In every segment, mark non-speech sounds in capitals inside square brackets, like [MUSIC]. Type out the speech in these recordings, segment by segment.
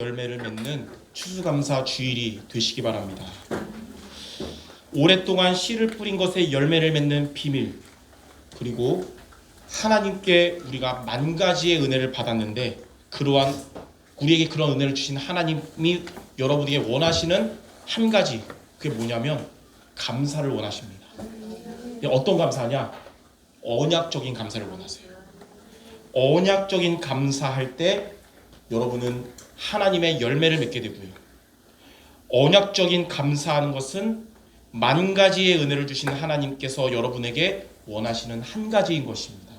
열매를 맺는 추수감사 주일이 되시기 바랍니다. 오랫동안 씨를 뿌린 것에 열매를 맺는 비밀 그리고 하나님께 우리가 만 가지의 은혜를 받았는데 그러한 우리에게 그런 은혜를 주신 하나님이 여러분에게 원하시는 한 가지 그게 뭐냐면 감사를 원하십니다. 어떤 감사냐? 언약적인 감사를 원하세요. 언약적인 감사할 때 여러분은 하나님의 열매를 맺게 되고요. 언약적인 감사하는 것은 만 가지의 은혜를 주신 하나님께서 여러분에게 원하시는 한 가지인 것입니다.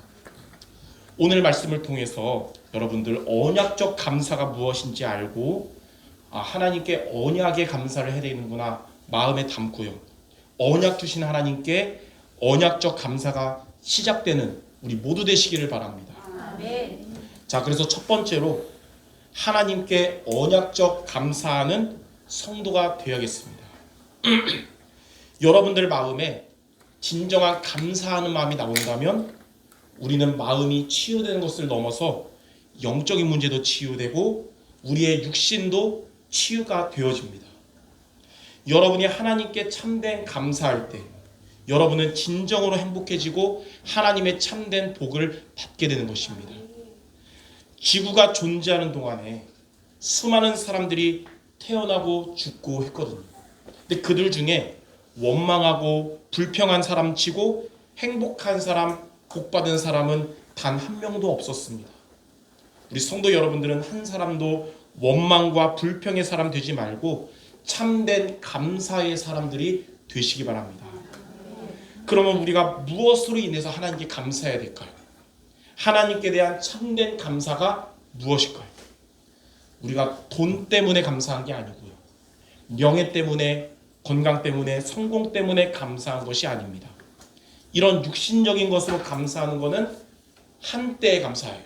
오늘 말씀을 통해서 여러분들 언약적 감사가 무엇인지 알고 아, 하나님께 언약의 감사를 해야 되는구나 마음에 담고요. 언약 주신 하나님께 언약적 감사가 시작되는 우리 모두 되시기를 바랍니다. 아멘. 자, 그래서 첫 번째로 하나님께 언약적 감사하는 성도가 되어야겠습니다. [CLEARS THROAT] 여러분들 마음에 진정한 감사하는 마음이 나온다면 우리는 마음이 치유되는 것을 넘어서 영적인 문제도 치유되고 우리의 육신도 치유가 되어집니다. 여러분이 하나님께 참된 감사할 때 여러분은 진정으로 행복해지고 하나님의 참된 복을 받게 되는 것입니다. 지구가 존재하는 동안에 수많은 사람들이 태어나고 죽고 했거든요. 근데 그들 중에 원망하고 불평한 사람 치고 행복한 사람, 복받은 사람은 단 한 명도 없었습니다. 우리 성도 여러분들은 한 사람도 원망과 불평의 사람 되지 말고 참된 감사의 사람들이 되시기 바랍니다. 그러면 우리가 무엇으로 인해서 하나님께 감사해야 될까요? 하나님께 대한 참된 감사가 무엇일까요? 우리가 돈 때문에 감사한 게 아니고요. 명예 때문에, 건강 때문에, 성공 때문에 감사한 것이 아닙니다. 이런 육신적인 것으로 감사하는 것은 한때의 감사예요.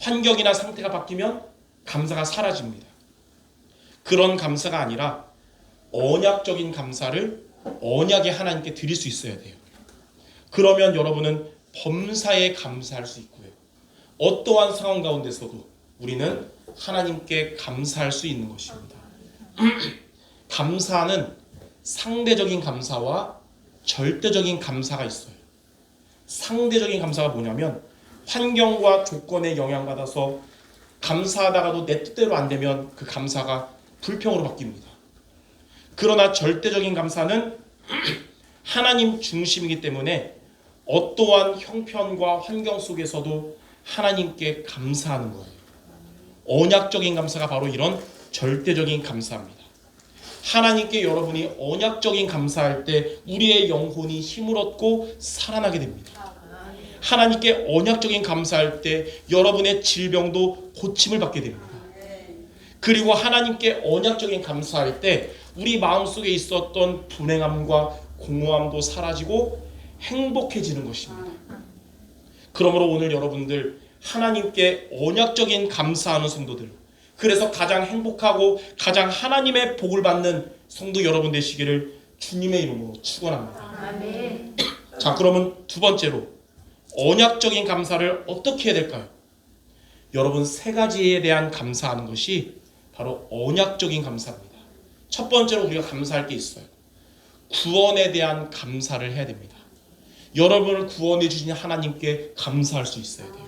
환경이나 상태가 바뀌면 감사가 사라집니다. 그런 감사가 아니라 언약적인 감사를 언약의 하나님께 드릴 수 있어야 돼요. 그러면 여러분은 범사에 감사할 수 있고요. 어떠한 상황 가운데서도 우리는 하나님께 감사할 수 있는 것입니다. [CLEARS THROAT] 감사는 상대적인 감사와 절대적인 감사가 있어요. 상대적인 감사가 뭐냐면 환경과 조건에 영향받아서 감사하다가도 내 뜻대로 안 되면 그 감사가 불평으로 바뀝니다. 그러나 절대적인 감사는 [CLEARS THROAT] 하나님 중심이기 때문에 어떠한 형편과 환경 속에서도 하나님께 감사하는 거예요. 언약적인 감사가 바로 이런 절대적인 감사입니다. 하나님께 여러분이 언약적인 감사할 때 우리의 영혼이 힘을 얻고 살아나게 됩니다. 하나님께 언약적인 감사할 때 여러분의 질병도 고침을 받게 됩니다. 그리고 하나님께 언약적인 감사할 때 우리 마음속에 있었던 불행함과 공허함도 사라지고 행복해지는 것입니다. 그러므로 오늘 여러분들 하나님께 언약적인 감사하는 성도들 그래서 가장 행복하고 가장 하나님의 복을 받는 성도 여러분 되시기를 주님의 이름으로 축원합니다. 자, 그러면 두 번째로 언약적인 감사를 어떻게 해야 될까요? 여러분 세 가지에 대한 감사하는 것이 바로 언약적인 감사입니다. 첫 번째로 우리가 감사할 게 있어요. 구원에 대한 감사를 해야 됩니다. 여러분을 구원해 주신 하나님께 감사할 수 있어야 돼요.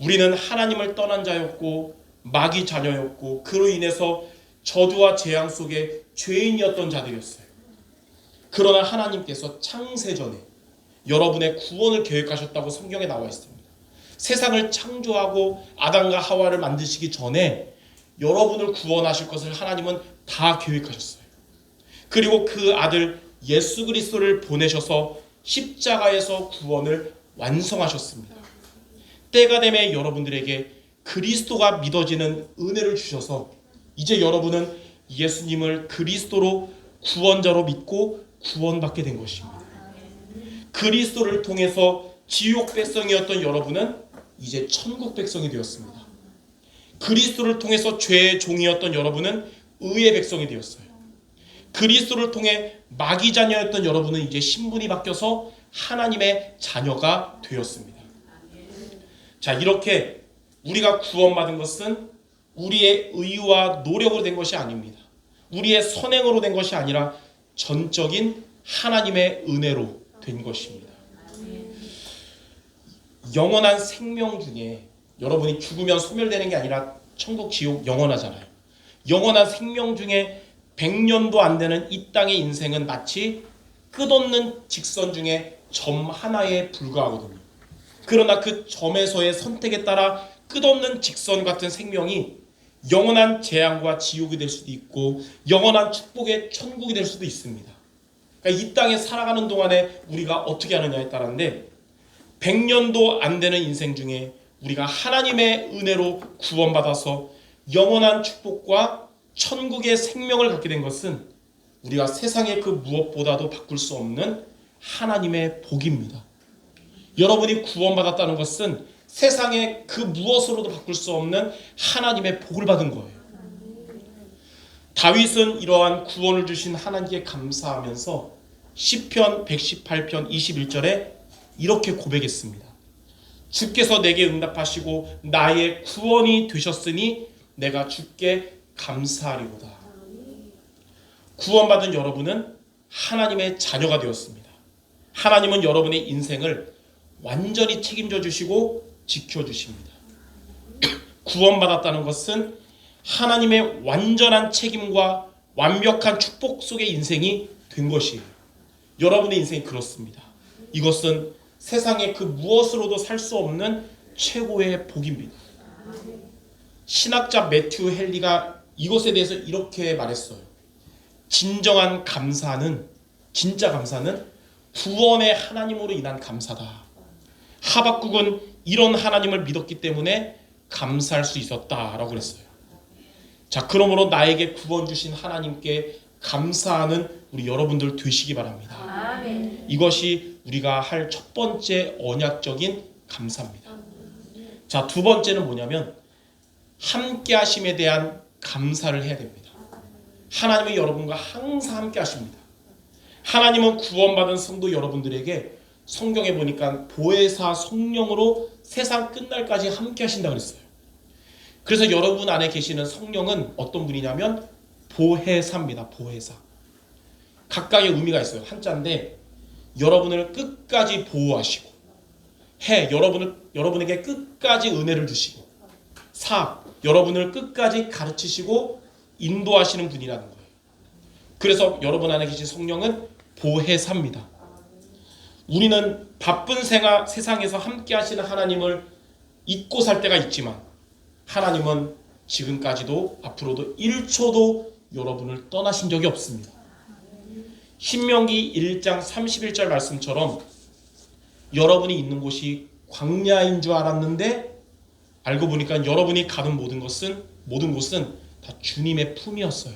우리는 하나님을 떠난 자였고 마귀 자녀였고 그로 인해서 저주와 재앙 속에 죄인이었던 자들이었어요. 그러나 하나님께서 창세전에 여러분의 구원을 계획하셨다고 성경에 나와 있습니다. 세상을 창조하고 아담과 하와를 만드시기 전에 여러분을 구원하실 것을 하나님은 다 계획하셨어요. 그리고 그 아들 예수 그리스도를 보내셔서 십자가에서 구원을 완성하셨습니다. 때가 되면 여러분들에게 그리스도가 믿어지는 은혜를 주셔서 이제 여러분은 예수님을 그리스도로 구원자로 믿고 구원받게 된 것입니다. 그리스도를 통해서 지옥 백성이었던 여러분은 이제 천국 백성이 되었습니다. 그리스도를 통해서 죄의 종이었던 여러분은 의의 백성이 되었어요. 그리스도를 통해 마귀 자녀였던 여러분은 이제 신분이 바뀌어서 하나님의 자녀가 되었습니다. 자, 이렇게 우리가 구원받은 것은 우리의 의와 노력으로 된 것이 아닙니다. 우리의 선행으로 된 것이 아니라 전적인 하나님의 은혜로 된 것입니다. 영원한 생명 중에 여러분이 죽으면 소멸되는 게 아니라 천국 지옥 영원하잖아요. 영원한 생명 중에 100년도 안 되는 이 땅의 인생은 마치 끝없는 직선 중에 점 하나에 불과하거든요. 그러나 그 점에서의 선택에 따라 끝없는 직선 같은 생명이 영원한 재앙과 지옥이 될 수도 있고 영원한 축복의 천국이 될 수도 있습니다. 그러니까 이 땅에 살아가는 동안에 우리가 어떻게 하느냐에 따라인데 100년도 안 되는 인생 중에 우리가 하나님의 은혜로 구원받아서 영원한 축복과 천국의 생명을 갖게 된 것은 우리가 세상의 그 무엇보다도 바꿀 수 없는 하나님의 복입니다. 여러분이 구원받았다는 것은 세상의 그 무엇으로도 바꿀 수 없는 하나님의 복을 받은 거예요. 다윗은 이러한 구원을 주신 하나님께 감사하면서 시편 118편 21절에 이렇게 고백했습니다. 주께서 내게 응답하시고 나의 구원이 되셨으니 내가 주께 감사하리로다. 구원받은 여러분은 하나님의 자녀가 되었습니다. 하나님은 여러분의 인생을 완전히 책임져 주시고 지켜 주십니다. 구원받았다는 것은 하나님의 완전한 책임과 완벽한 축복 속의 인생이 된 것이에요. 여러분의 인생이 그렇습니다. 이것은 세상의 그 무엇으로도 살 수 없는 최고의 복입니다. 신학자 매튜 헨리가 이것에 대해서 이렇게 말했어요. 진정한 감사는 진짜 감사는 구원의 하나님으로 인한 감사다. 하박국은 이런 하나님을 믿었기 때문에 감사할 수 있었다라고 그랬어요. 자, 그러므로 나에게 구원 주신 하나님께 감사하는 우리 여러분들 되시기 바랍니다. 아멘. 이것이 우리가 할 첫 번째 언약적인 감사입니다. 자, 두 번째는 뭐냐면 함께 하심에 대한 감사를 해야 됩니다. 하나님은 여러분과 항상 함께 하십니다. 하나님은 구원받은 성도 여러분들에게 성경에 보니까 보혜사 성령으로 세상 끝날까지 함께 하신다 그랬어요. 그래서 여러분 안에 계시는 성령은 어떤 분이냐면 보혜사입니다. 보혜사. 각각의 의미가 있어요. 한자인데 여러분을 끝까지 보호하시고 해 여러분을 여러분에게 끝까지 은혜를 주시고 사 여러분을 끝까지 가르치시고 인도하시는 분이라는 거예요. 그래서 여러분 안에 계신 성령은 보혜사입니다. 우리는 바쁜 생활 세상에서 함께 하시는 하나님을 잊고 살 때가 있지만 하나님은 지금까지도 앞으로도 1초도 여러분을 떠나신 적이 없습니다. 신명기 1장 31절 말씀처럼 여러분이 있는 곳이 광야인 줄 알았는데 알고 보니까 여러분이 가는 모든 것은 모든 곳은 다 주님의 품이었어요.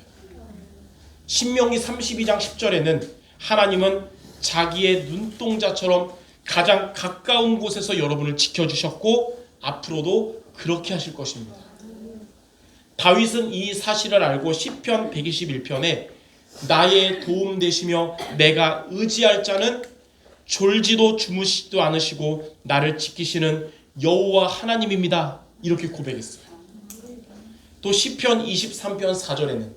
신명기 32장 10절에는 하나님은 자기의 눈동자처럼 가장 가까운 곳에서 여러분을 지켜주셨고 앞으로도 그렇게 하실 것입니다. 다윗은 이 사실을 알고 시편 121편에 나의 도움 되시며 내가 의지할 자는 졸지도 주무시지도 않으시고 나를 지키시는 여호와 하나님입니다. 이렇게 고백했어요. 또 시편 23편 4절에는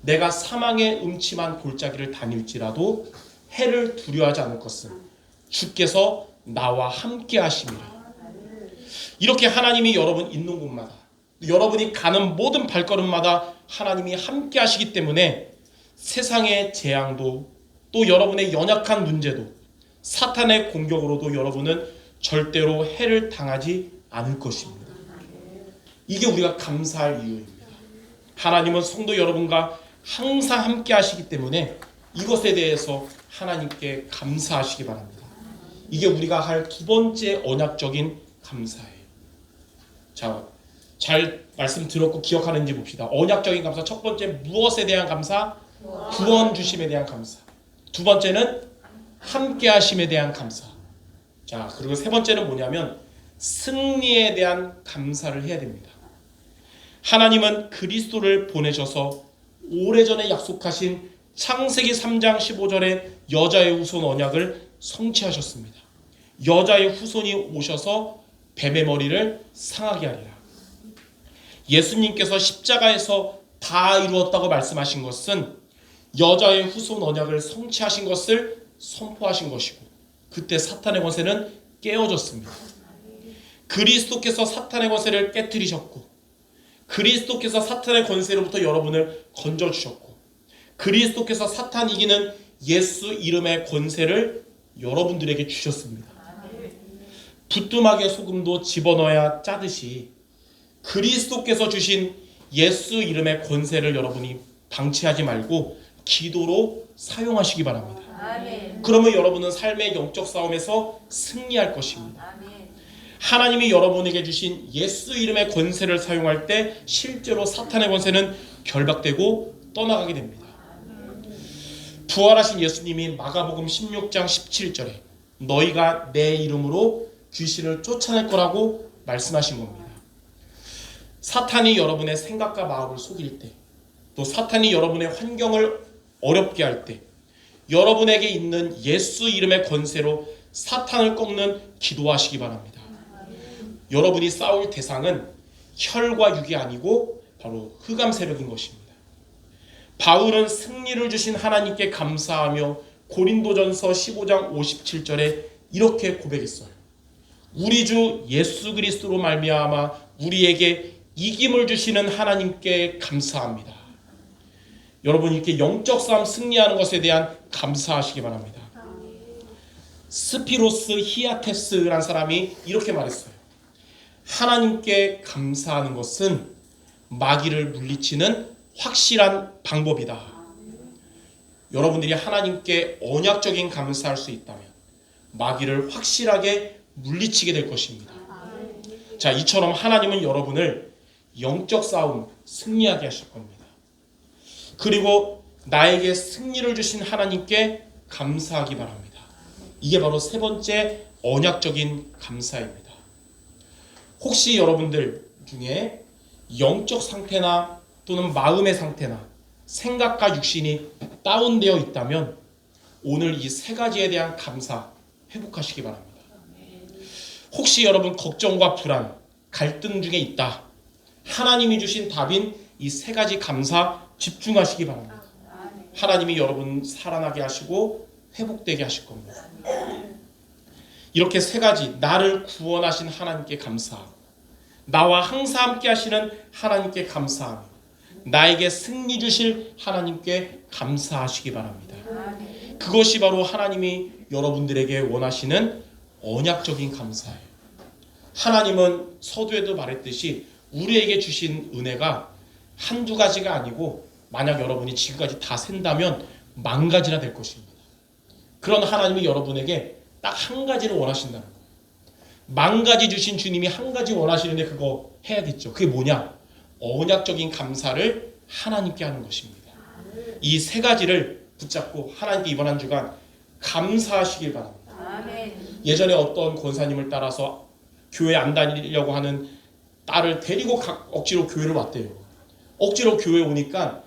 내가 사망의 음침한 골짜기를 다닐지라도 해를 두려워하지 않을 것은 주께서 나와 함께 하심이라. 이렇게 하나님이 여러분 있는 곳마다 여러분이 가는 모든 발걸음마다 하나님이 함께 하시기 때문에 세상의 재앙도 또 여러분의 연약한 문제도 사탄의 공격으로도 여러분은 절대로 해를 당하지 않을 것입니다. 이게 우리가 감사할 이유입니다. 하나님은 성도 여러분과 항상 함께 하시기 때문에 이것에 대해서 하나님께 감사하시기 바랍니다. 이게 우리가 할 두 번째 언약적인 감사예요. 자, 잘 말씀 들었고 기억하는지 봅시다. 언약적인 감사 첫 번째 무엇에 대한 감사? 구원 주심에 대한 감사. 두 번째는 함께 하심에 대한 감사. 자, 그리고 세 번째는 뭐냐면 승리에 대한 감사를 해야 됩니다. 하나님은 그리스도를 보내셔서 오래전에 약속하신 창세기 3장 15절에 여자의 후손 언약을 성취하셨습니다. 여자의 후손이 오셔서 뱀의 머리를 상하게 하리라. 예수님께서 십자가에서 다 이루었다고 말씀하신 것은 여자의 후손 언약을 성취하신 것을 선포하신 것이고 그때 사탄의 권세는 깨어졌습니다. 그리스도께서 사탄의 권세를 깨뜨리셨고 그리스도께서 사탄의 권세로부터 여러분을 건져 주셨고 그리스도께서 사탄 이기는 예수 이름의 권세를 여러분들에게 주셨습니다. 부뚜막에 소금도 집어넣어야 짜듯이 그리스도께서 주신 예수 이름의 권세를 여러분이 방치하지 말고 기도로 사용하시기 바랍니다. 아멘. 그러면 여러분은 삶의 영적 싸움에서 승리할 것입니다. 아멘. 하나님이 여러분에게 주신 예수 이름의 권세를 사용할 때 실제로 사탄의 권세는 결박되고 떠나가게 됩니다. 부활하신 예수님이 마가복음 16장 17절에 너희가 내 이름으로 귀신을 쫓아낼 거라고 말씀하신 겁니다. 사탄이 여러분의 생각과 마음을 속일 때, 또 사탄이 여러분의 환경을 어렵게 할 때, 여러분에게 있는 예수 이름의 권세로 사탄을 꺾는 기도하시기 바랍니다. 여러분이 싸울 대상은 혈과 육이 아니고 바로 흑암 세력인 것입니다. 바울은 승리를 주신 하나님께 감사하며 고린도전서 15장 57절에 이렇게 고백했어요. 우리 주 예수 그리스도로 말미암아 우리에게 이김을 주시는 하나님께 감사합니다. 여러분 이렇게 영적 싸움 승리하는 것에 대한 감사하시기 바랍니다. 스피로스 히아테스라는 사람이 이렇게 말했어요. 하나님께 감사하는 것은 마귀를 물리치는 확실한 방법이다. 여러분들이 하나님께 언약적인 감사할 수 있다면 마귀를 확실하게 물리치게 될 것입니다. 자, 이처럼 하나님은 여러분을 영적 싸움 승리하게 하실 겁니다. 그리고 나에게 승리를 주신 하나님께 감사하기 바랍니다. 이게 바로 세 번째 언약적인 감사입니다. 혹시 여러분들 중에 영적 상태나 또는 마음의 상태나 생각과 육신이 다운되어 있다면 오늘 이 세 가지에 대한 감사 회복하시기 바랍니다. 혹시 여러분 걱정과 불안, 갈등 중에 있다. 하나님이 주신 답인 이 세 가지 감사 집중하시기 바랍니다. 하나님이 여러분 살아나게 하시고 회복되게 하실 겁니다. 이렇게 세 가지 나를 구원하신 하나님께 감사하고 나와 항상 함께 하시는 하나님께 감사하며 나에게 승리 주실 하나님께 감사하시기 바랍니다. 그것이 바로 하나님이 여러분들에게 원하시는 언약적인 감사예요. 하나님은 서두에도 말했듯이 우리에게 주신 은혜가 한두 가지가 아니고 만약 여러분이 지금까지 다 센다면 만 가지나 될 것입니다. 그런 하나님이 여러분에게 딱 한 가지를 원하신다는 거예요. 만 가지 주신 주님이 한 가지 원하시는데 그거 해야겠죠. 그게 뭐냐? 언약적인 감사를 하나님께 하는 것입니다. 이 세 가지를 붙잡고 하나님께 이번 한 주간 감사하시길 바랍니다. 예전에 어떤 권사님을 따라서 교회 안 다니려고 하는 딸을 데리고 각 억지로 교회를 왔대요. 억지로 교회 오니까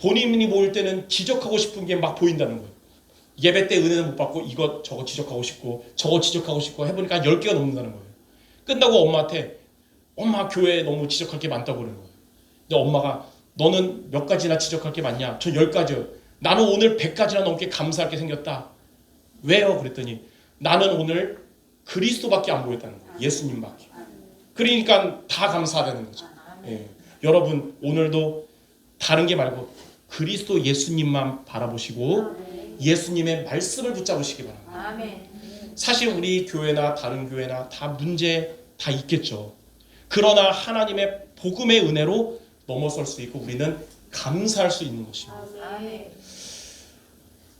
본인이 모일 때는 지적하고 싶은 게 막 보인다는 거예요. 예배 때 은혜는 못 받고 이거 저거 지적하고 싶고 저거 지적하고 싶고 해보니까 10개가 넘는다는 거예요. 끝나고 엄마한테 엄마 교회에 너무 지적할 게 많다고 그러는 거예요. 근데 엄마가 너는 몇 가지나 지적할 게 많냐? 저 10가지요. 나는 오늘 100가지나 넘게 감사할 게 생겼다. 왜요? 그랬더니 나는 오늘 그리스도밖에 안 보였다는 거예요. 예수님밖에. 그러니까 다 감사하다는 거죠. 예. 여러분 오늘도 다른 게 말고 그리스도 예수님만 바라보시고 예수님의 말씀을 붙잡으시기 바랍니다. 사실 우리 교회나 다른 교회나 다 문제 다 있겠죠. 그러나 하나님의 복음의 은혜로 넘어설 수 있고 우리는 감사할 수 있는 것입니다.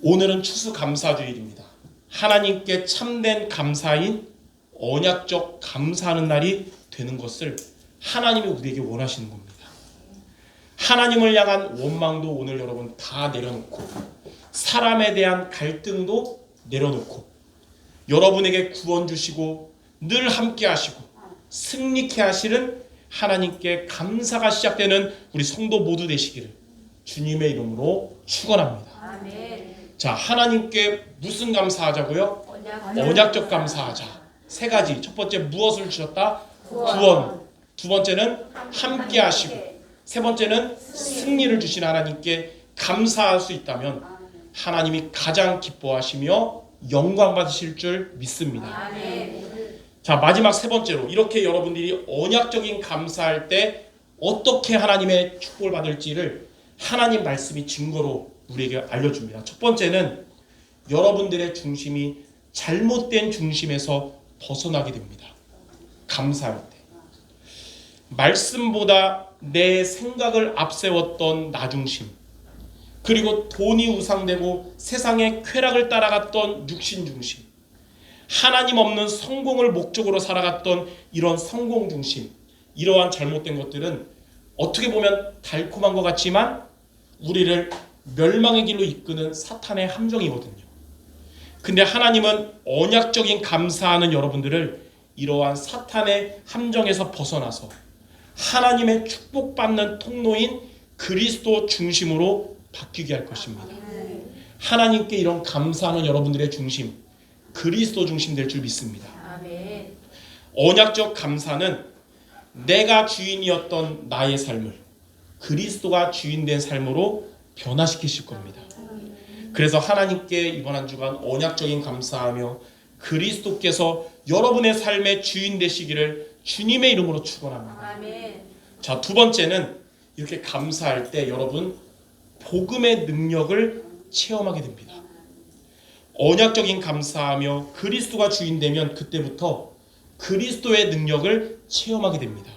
오늘은 추수감사주일입니다. 하나님께 참된 감사인 언약적 감사하는 날이 되는 것을 하나님이 우리에게 원하시는 겁니다. 하나님을 향한 원망도 오늘 여러분 다 내려놓고 사람에 대한 갈등도 내려놓고 여러분에게 구원 주시고 늘 함께 하시고 승리케 하시는 하나님께 감사가 시작되는 우리 성도 모두 되시기를 주님의 이름으로 축원합니다. 자, 하나님께 무슨 감사하자고요? 언약. 언약적 감사하자. 세 가지. 첫 번째 무엇을 주셨다? 구원. 두 번째는 함께 하시고 세 번째는 승리를 주신 하나님께 감사할 수 있다면 하나님이 가장 기뻐하시며 영광 받으실 줄 믿습니다. 자, 마지막 세 번째로 이렇게 여러분들이 언약적인 감사할 때 어떻게 하나님의 축복을 받을지를 하나님 말씀이 증거로 우리에게 알려줍니다. 첫 번째는 여러분들의 중심이 잘못된 중심에서 벗어나게 됩니다. 감사할 때. 말씀보다 내 생각을 앞세웠던 나 중심, 그리고 돈이 우상되고 세상의 쾌락을 따라갔던 육신 중심, 하나님 없는 성공을 목적으로 살아갔던 이런 성공 중심, 이러한 잘못된 것들은 어떻게 보면 달콤한 것 같지만 우리를 멸망의 길로 이끄는 사탄의 함정이거든요. 근데 하나님은 언약적인 감사하는 여러분들을 이러한 사탄의 함정에서 벗어나서 하나님의 축복받는 통로인 그리스도 중심으로 바뀌게 할 것입니다. 하나님께 이런 감사하는 여러분들의 중심, 그리스도 중심 될 줄 믿습니다. 아멘. 언약적 감사는 내가 주인이었던 나의 삶을 그리스도가 주인된 삶으로 변화시키실 겁니다. 그래서 하나님께 이번 한 주간 언약적인 감사하며 그리스도께서 여러분의 삶의 주인 되시기를 주님의 이름으로 축원합니다. 자, 두 번째는 이렇게 감사할 때 여러분 복음의 능력을 체험하게 됩니다. 언약적인 감사하며 그리스도가 주인 되면 그때부터 그리스도의 능력을 체험하게 됩니다.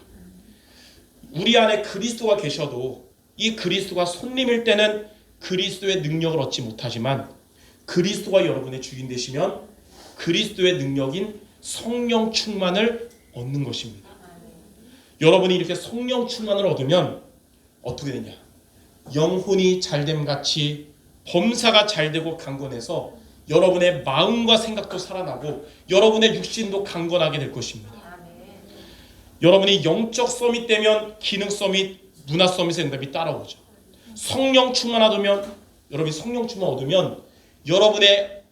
우리 안에 그리스도가 계셔도 이 그리스도가 손님일 때는 그리스도의 능력을 얻지 못하지만 그리스도가 여러분의 주인 되시면 그리스도의 능력인 성령 충만을 얻는 것입니다. 여러분이 이렇게 성령 충만을 얻으면 어떻게 되냐? 영혼이 잘됨 같이 범사가 잘되고 강건해서 여러분의 마음과 생각도 살아나고 여러분의 육신도 강건하게 될 것입니다. 여러분이 영적 서밋 되면 기능 서밋, 문화 서밋의 응답이 따라오죠. 성령 충만 얻으면 여러분이 성령 충만 얻으면 여러분의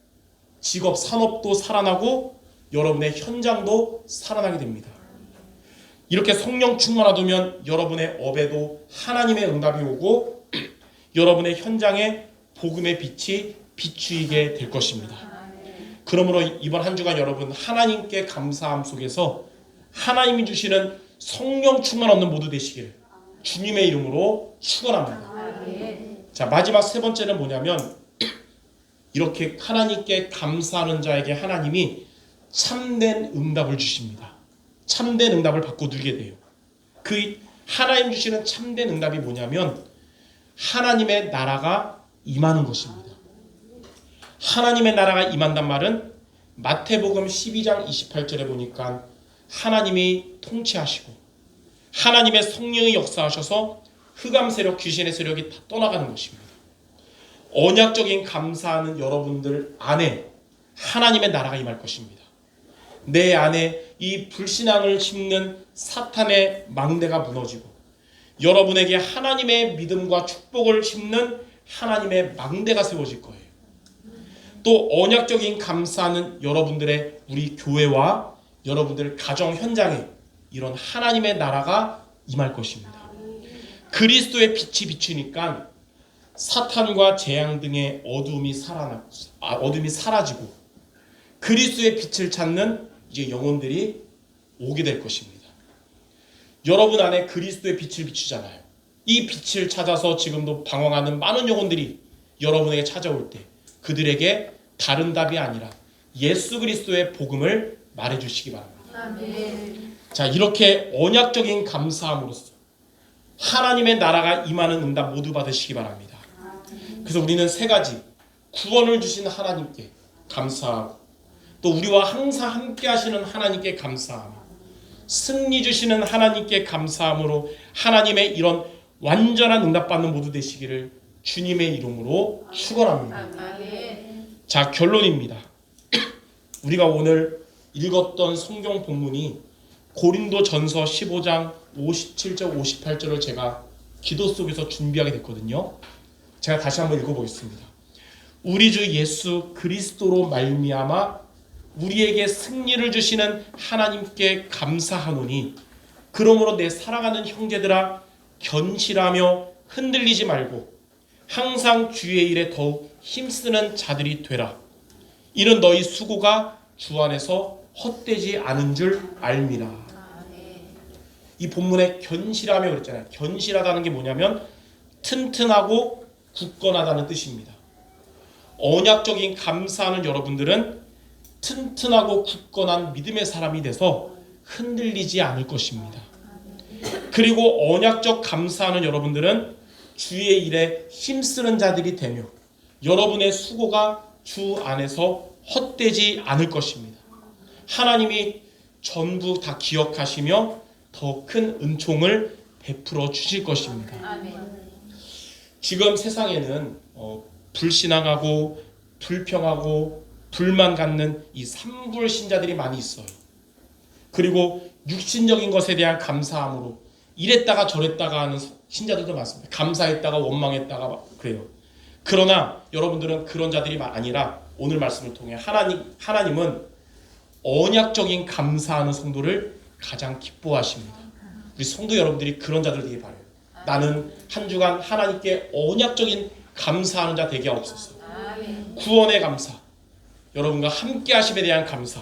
직업 산업도 살아나고 여러분의 현장도 살아나게 됩니다. 이렇게 성령 충만 얻으면 여러분의 업에도 하나님의 응답이 오고 [CLEARS THROAT] 여러분의 현장에 복음의 빛이 비추이게 될 것입니다. 그러므로 이번 한 주간 여러분 하나님께 감사함 속에서 하나님이 주시는 성령 충만 얻는 모두 되시길 주님의 이름으로 축원합니다. 자 마지막 세 번째는 뭐냐면 [CLEARS THROAT] 이렇게 하나님께 감사하는 자에게 하나님이 참된 응답을 주십니다. 참된 응답을 받고 누리게 돼요. 그 하나님 주시는 참된 응답이 뭐냐면 하나님의 나라가 임하는 것입니다. 하나님의 나라가 임한단 말은 마태복음 12장 28절에 보니까 하나님이 통치하시고 하나님의 성령이 역사하셔서 흑암 세력, 귀신의 세력이 다 떠나가는 것입니다. 언약적인 감사하는 여러분들 안에 하나님의 나라가 임할 것입니다. 내 안에 이 불신앙을 심는 사탄의 망대가 무너지고 여러분에게 하나님의 믿음과 축복을 심는 하나님의 망대가 세워질 거예요. 또 언약적인 감사하는 여러분들의 우리 교회와 여러분들 가정 현장에 이런 하나님의 나라가 임할 것입니다. 그리스도의 빛이 비추니까 사탄과 재앙 등의 어둠이 살아나 아, 어둠이 사라지고 그리스도의 빛을 찾는 이제 영혼들이 오게 될 것입니다. 여러분 안에 그리스도의 빛을 비추잖아요. 이 빛을 찾아서 지금도 방황하는 많은 영혼들이 여러분에게 찾아올 때 그들에게 다른 답이 아니라 예수 그리스도의 복음을 말해 주시기 바랍니다. 아멘. 자, 이렇게 언약적인 감사함으로써 하나님의 나라가 임하는 응답 모두 받으시기 바랍니다. 그래서 우리는 세 가지 구원을 주신 하나님께 감사하고 또 우리와 항상 함께 하시는 하나님께 감사하며 승리 주시는 하나님께 감사함으로 하나님의 이런 완전한 응답 받는 모두 되시기를 주님의 이름으로 축원합니다. 자 결론입니다. [CLEARS THROAT] 우리가 오늘 읽었던 성경 본문이 고린도 전서 15장 57절 58절을 제가 기도 속에서 준비하게 됐거든요. 제가 다시 한번 읽어보겠습니다. 우리 주 예수 그리스도로 말미암아 우리에게 승리를 주시는 하나님께 감사하노니 그러므로 내 사랑하는 형제들아 견실하며 흔들리지 말고 항상 주의 일에 더욱 힘쓰는 자들이 되라. 이는 너희 수고가 주 안에서 헛되지 않은 줄 알미라. 이 본문에 견실하며 그랬잖아요. 견실하다는 게 뭐냐면 튼튼하고 굳건하다는 뜻입니다. 언약적인 감사하는 여러분들은 튼튼하고 굳건한 믿음의 사람이 돼서 흔들리지 않을 것입니다. 그리고 언약적 감사하는 여러분들은 주의 일에 힘쓰는 자들이 되며 여러분의 수고가 주 안에서 헛되지 않을 것입니다. 하나님이 전부 다 기억하시며 더 큰 은총을 베풀어 주실 것입니다. 지금 세상에는 어, 불신앙하고 불평하고 불만 갖는 이 삼불 신자들이 많이 있어요. 그리고 육신적인 것에 대한 감사함으로 이랬다가 저랬다가 하는 신자들도 많습니다. 감사했다가 원망했다가 막 그래요. 그러나 여러분들은 그런 자들이 아니라 오늘 말씀을 통해 하나님 하나님은 언약적인 감사하는 성도를 가장 기뻐하십니다. 우리 성도 여러분들이 그런 자들 되길 바래요. 나는 한 주간 하나님께 언약적인 감사하는 자 되게 하옵소서. 아멘. 구원의 감사, 여러분과 함께 하심에 대한 감사,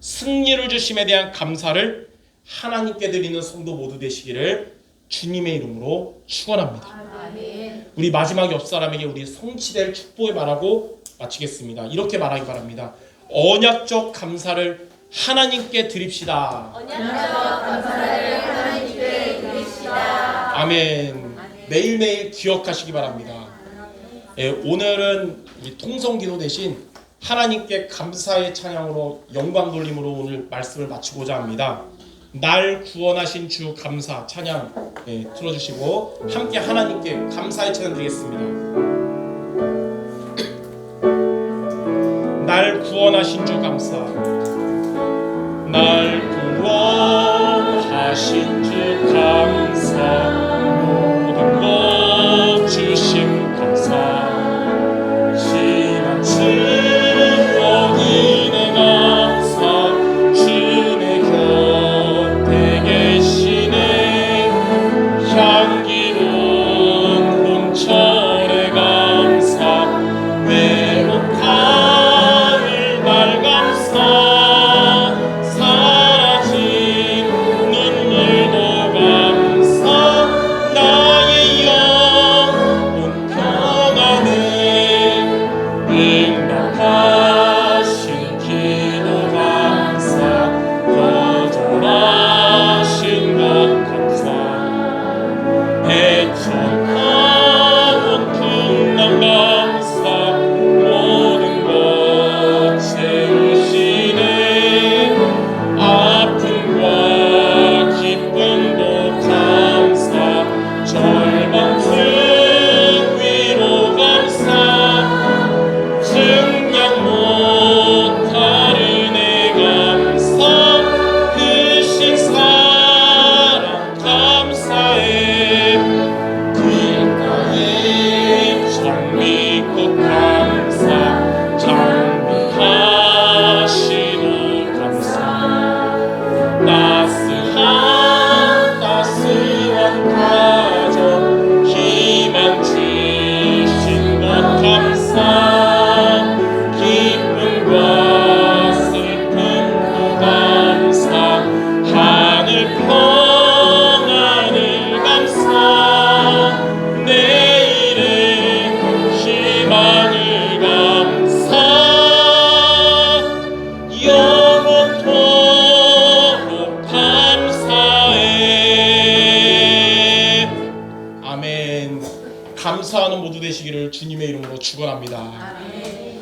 승리를 주심에 대한 감사를 하나님께 드리는 성도 모두 되시기를 주님의 이름으로 축원합니다. 우리 마지막 옆 사람에게 우리 성취될 축복을 말하고 마치겠습니다. 이렇게 말하기 바랍니다. 언약적 감사를 하나님께 드립시다. 아멘. 매일매일 기억하시기 바랍니다. 예, 오늘은 이 통성기도 대신 하나님께 감사의 찬양으로 영광 돌림으로 오늘 말씀을 마치고자 합니다. 날 구원하신 주 감사 찬양 예, 틀어주시고 함께 하나님께 감사의 찬양 드리겠습니다. 날 구원하신 주 감사 날 구원하신 감사하는 모두 되시기를 주님의 이름으로 축원합니다.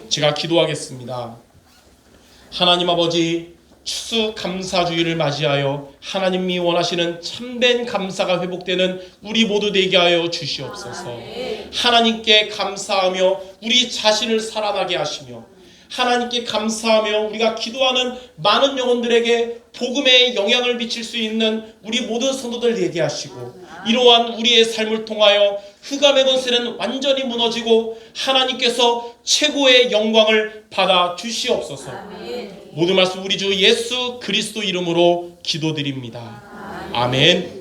제가 기도하겠습니다. 하나님 아버지 추수 감사주의를 맞이하여 하나님이 원하시는 참된 감사가 회복되는 우리 모두 되게 하여 주시옵소서. 하나님께 감사하며 우리 자신을 살아나게 하시며 하나님께 감사하며 우리가 기도하는 많은 영혼들에게 복음의 영향을 미칠 수 있는 우리 모든 성도들 얘기 하시고 이러한 우리의 삶을 통하여 흑암의 권세는 완전히 무너지고 하나님께서 최고의 영광을 받아 주시옵소서. 아멘. 모든 말씀 우리 주 예수 그리스도 이름으로 기도드립니다. 아멘.